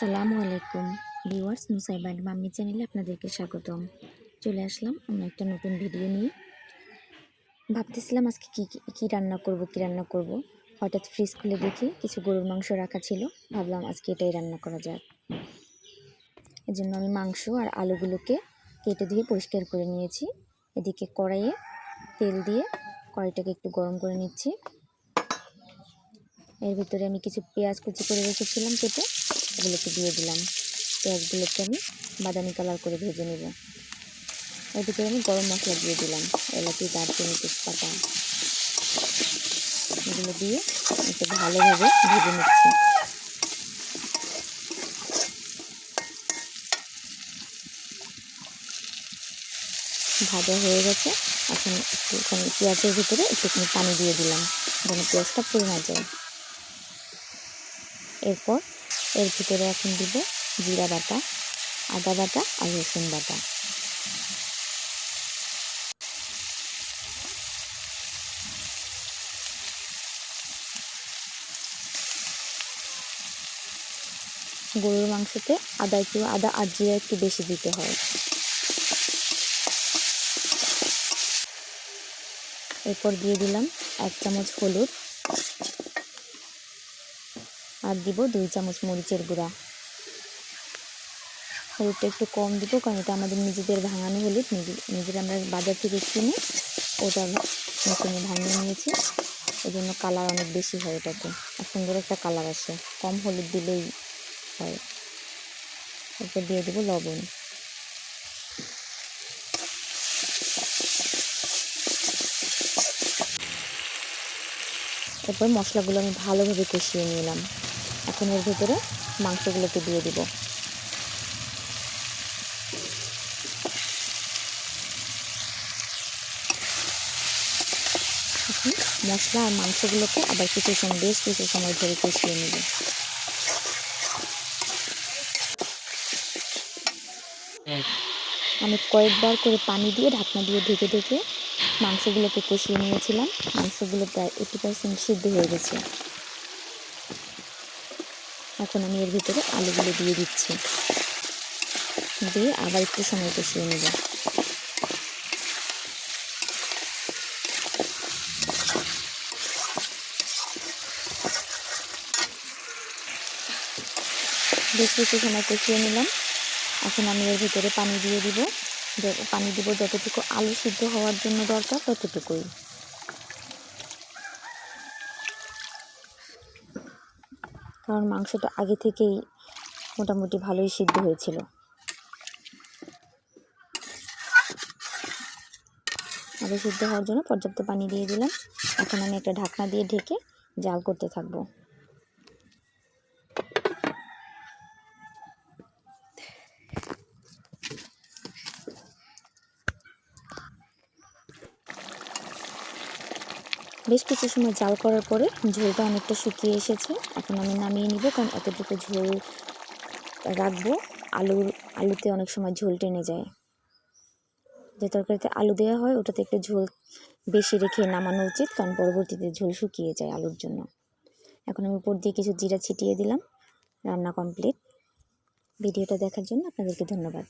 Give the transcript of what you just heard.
আসসালামু আলাইকুম। Viewers, নুসাইবান mummy চ্যানেলে আপনাদেরকে স্বাগতম। চলে আসলাম অন্য একটা নতুন ভিডিও নিয়ে। ভাবতেছিলাম আজকে কী কী রান্না করব, কী রান্না করব। হঠাৎ ফ্রিজ খুলে দেখি কিছু গরুর মাংস রাখা ছিল। ভাবলাম আজকে এটাই রান্না করা যাক। এর জন্য আমি মাংস আর আলুগুলোকে কেটে দিয়ে পরিষ্কার করে নিয়েছি। এদিকে কড়াইয়ে তেল দিয়ে কড়াইটাকে একটু গরম করে নিচ্ছি। এর ভিতরে আমি কিছু পেঁয়াজ কুচি করে রেখেছিলাম কেটে। এগুলোকে দিয়ে দিলাম। পেঁয়াজগুলোকে আমি বাদামি কালার করে ভেজে নেব। ভিতরে আমি গরম মশলা দিয়ে দিলাম, এলাচি, দারচিনি, তেজপাতা। এগুলো দিয়ে একটু ভালোভাবে ভেজে নিচ্ছি। ভাজা হয়ে গেছে। এখন একটুখানি পেঁয়াজের ভিতরে একটুখানি পানি দিয়ে দিলাম, যেন পেঁয়াজটা পুড়ে না যায়। এরপর এর ভিতরে এখন দিব জিরা বাটা, আদা বাটা আর রসুন বাটা। গরুর মাংসতে আদা একটু, আদা আর জিরা একটু বেশি দিতে হয়। এরপর দিয়ে দিলাম এক চামচ হলুদ আর দিব দুই চামচ মরিচের গুঁড়া। হলুদটা একটু কম দিব, কারণ এটা আমাদের নিজেদের ভাঙানো হলুদ। নিজেরা আমরা বাজার থেকে কিনে, ওটা মেশিনে ভাঙিয়ে নিয়েছি। ওই জন্য কালার অনেক বেশি হয় এটাতে। আর সুন্দর একটা কালার আসে। কম হলুদ দিলেই হয়। এরপর দিয়ে দেবো লবণ। এরপর মশলাগুলো আমি ভালোভাবে কষিয়ে নিলাম। এখন এর ভেতরে মাংসগুলোকে দিয়ে দিব। মশলা আর মাংসগুলোকে আবার কিছু সময় বেশ কিছু সময় ধরে কষিয়ে নেব। আমি কয়েকবার করে পানি দিয়ে ঢাকনা দিয়ে ঢেকে ঢেকে মাংসগুলোকে কষিয়ে নিয়েছিলাম। মাংসগুলো প্রায় এইটি পার্সেন্ট সিদ্ধ হয়ে গেছে। এখন আমি এর ভিতরে আলুগুলো দিয়ে দিচ্ছি। দিয়ে আবার একটু সময় কষিয়ে নেব। বেশ কিছু সময় কষিয়ে নিলাম। এখন আমি এর ভিতরে পানি দিয়ে দিব। পানি দিব যতটুকু আলু সিদ্ধ হওয়ার জন্য দরকার ততটুকুই। কারণ মাংসটা আগে থেকেই মোটামুটি ভালোই সিদ্ধ হয়েছিল। আরও সিদ্ধ হওয়ার জন্য পর্যাপ্ত পানি দিয়ে দিলাম। এখন আমি একটা ঢাকনা দিয়ে ঢেকে জাল করতে থাকব। বেশ কিছু সময় জাল করার পরে ঝোলটা অনেকটা শুকিয়ে এসেছে। এখন আমি নামিয়ে নিব কারণ এতটুকু ঝোল রাখব। আলুর, আলুতে অনেক সময় ঝোল টেনে যায়। যে তরকারিতে আলু দেওয়া হয়, ওটাতে একটু ঝোল বেশি রেখে নামানো উচিত কারণ পরবর্তীতে ঝোল শুকিয়ে যায় আলুর জন্য। এখন আমি উপর দিয়ে কিছু জিরা ছিটিয়ে দিলাম। রান্না কমপ্লিট। ভিডিওটা দেখার জন্য আপনাদেরকে ধন্যবাদ।